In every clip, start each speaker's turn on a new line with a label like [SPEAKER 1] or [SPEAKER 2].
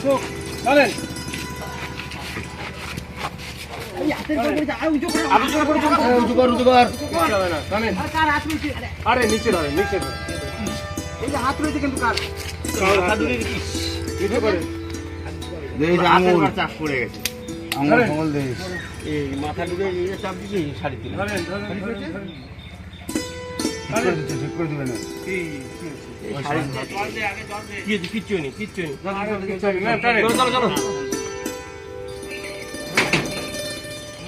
[SPEAKER 1] আসুক। চলেন।
[SPEAKER 2] কর কর
[SPEAKER 1] আরে নিচে ধরেন নিচে ধরেন। নিচে করে
[SPEAKER 2] দেই যে আঙুল
[SPEAKER 3] চাপ পড়ে গেছে।
[SPEAKER 2] আঙুল। আঙুল দেই
[SPEAKER 3] এই মাথা ঢুকে এই চাপ দিছি শাড়ি দিলাম।
[SPEAKER 2] ঠিক করে দিচ্ছে
[SPEAKER 1] কি কিচ্ছু নেই কিচ্ছু নেই কিচ্ছু নেই।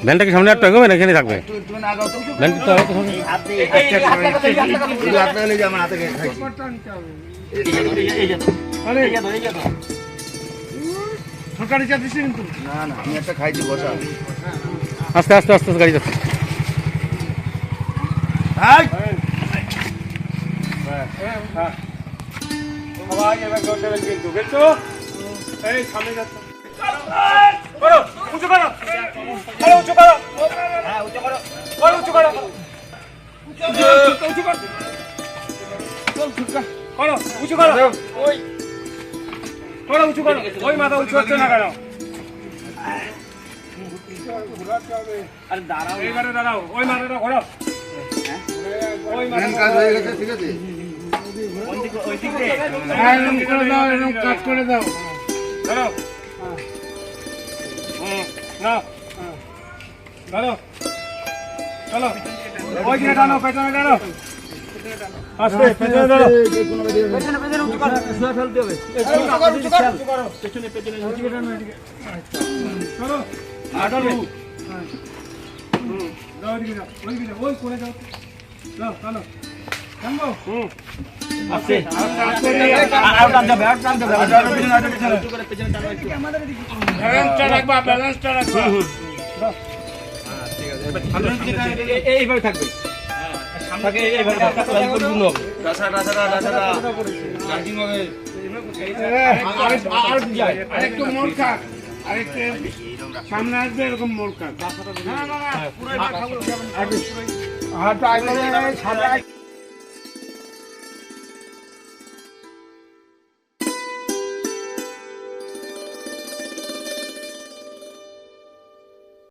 [SPEAKER 4] ভ্যানটা কি সামনে একটা এগোবে না এখানে থাকবে? ভ্যানটা তো। হবে।
[SPEAKER 3] আচ্ছা
[SPEAKER 1] আরে,
[SPEAKER 4] আস্তে আস্তে আস্তে আস্তে গাড়ি যাচ্ছে
[SPEAKER 2] হাই
[SPEAKER 1] ধরেন। ব্যাস, হ্যাঁ। সবাই এবার জোর দেবেন কিন্তু বুঝছ এই সামনে যাচ্ছে করো উঁচু করো করো উঁচু করো
[SPEAKER 3] হ্যাঁ উঁচু করো
[SPEAKER 1] করো উঁচু করো উঁচু করো করো উঁচু করো ওই করো উঁচু করো ওই মাথা উঁচু হচ্ছে না কেন
[SPEAKER 3] আরে দাঁড়াও।
[SPEAKER 1] এইবারে দাঁড়াও। ওই মাথাটা ঘোরো ওই মাথা
[SPEAKER 2] কাজ হয়ে গেছে ঠিক আছে?
[SPEAKER 3] ওই দিকে ওই দিক
[SPEAKER 1] এরকম করে দাও এরকম কাজ করে দাও ধরো না ধরো চলো ওই দিকে টানো পেছনে টানো আস্তে পেছনে হুম
[SPEAKER 3] টান যাবে উঁচু টানো একটু
[SPEAKER 1] ব্যালেন্সটা রাখবা ব্যালেন্সটা রাখবা।
[SPEAKER 3] এই- এই- এইভাবে থাকবে। থাকে এইভাবে লাইন করে দুনো হবে
[SPEAKER 2] রাসা রাসা রাসা চার্জিং হবে।
[SPEAKER 1] আরেকটু মোড় খাক আরেকটু সামনে আসবে এরকম মোড় খাক না না না পুরো হাঁটা আগে সাদা